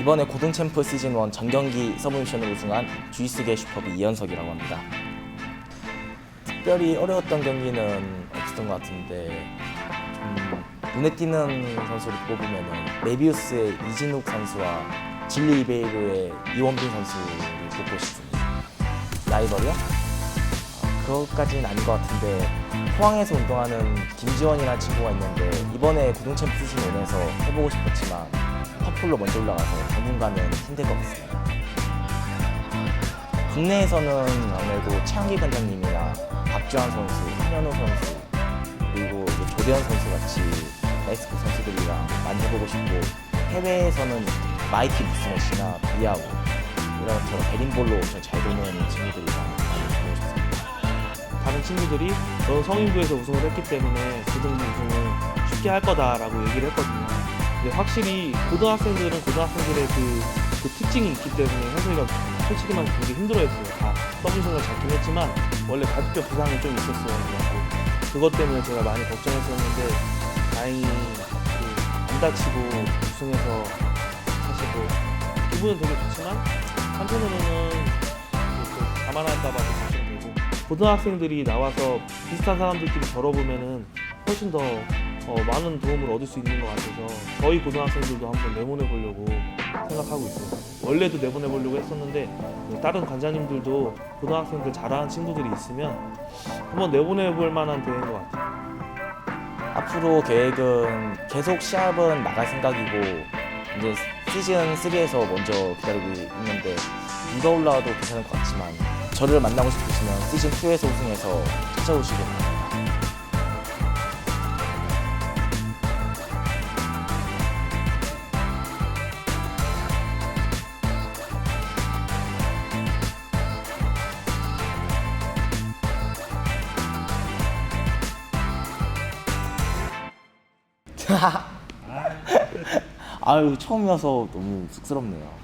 이번에 고등 챔프 시즌 1 전경기 서브미션을 우승한 주이스계 슈퍼비 이현석이라고 합니다. 특별히 어려웠던 경기는 없었던 것 같은데 좀 눈에 띄는 선수를 뽑으면은 메비우스의 이진욱 선수와 진리 이베이르의 이원빈 선수를 뽑고 싶습니다. 라이벌이요? 아, 그것까지는 아닌 것 같은데 포항에서 운동하는 김지원이라는 친구가 있는데 이번에 고등 챔프 시즌 1에서 해보고 싶었지만 퍼플로 먼저 올라가서 당분간은 힘들 것 같습니다. 국내에서는 아무래도 최한기 관장님이나 박주환 선수, 한현우 선수 그리고 조대현 선수 같이 나이스크 선수들이랑 해보고 싶고 해외에서는 마이티 무스매시나 비아고 이런 것처럼 베린볼로 잘 도는 친구들이랑 많이 해보고 싶습니다. 다른 친구들이 너 성인부에서 우승을 했기 때문에 고등부 우승을 쉽게 할 거다라고 얘기를 했거든요. 확실히 고등학생들은 고등학생들의 그, 그 특징이 있기 때문에 현석이가 솔직히 말해서 되게 힘들어했어요. 다 서브미션을 잡긴 했지만 원래 가볍게 부상이 좀 있었어요. 그것 때문에 제가 많이 걱정했었는데 다행히 그안 다치고 우승해서 사실 뭐 기분은 되게 좋지만 한편으로는 또 감안할까봐 좀 걱정되고 고등학생들이 나와서 비슷한 사람들끼리 걸어보면은 훨씬 더 어, 많은 도움을 얻을 수 있는 것 같아서 저희 고등학생들도 한번 내보내 보려고 생각하고 있어요. 원래도 내보내 보려고 했었는데 뭐 다른 관장님들도 고등학생들 잘하는 친구들이 있으면 한번 내보내 볼 만한 대회인 것 같아요. 앞으로 계획은 계속 시합은 나갈 생각이고 이제 시즌 3에서 먼저 기다리고 있는데 누가 올라와도 괜찮을 것 같지만 저를 만나고 싶으시면 시즌 2에서 우승해서 찾아오시기 바랍니다. 아유 처음이어서 너무 쑥스럽네요.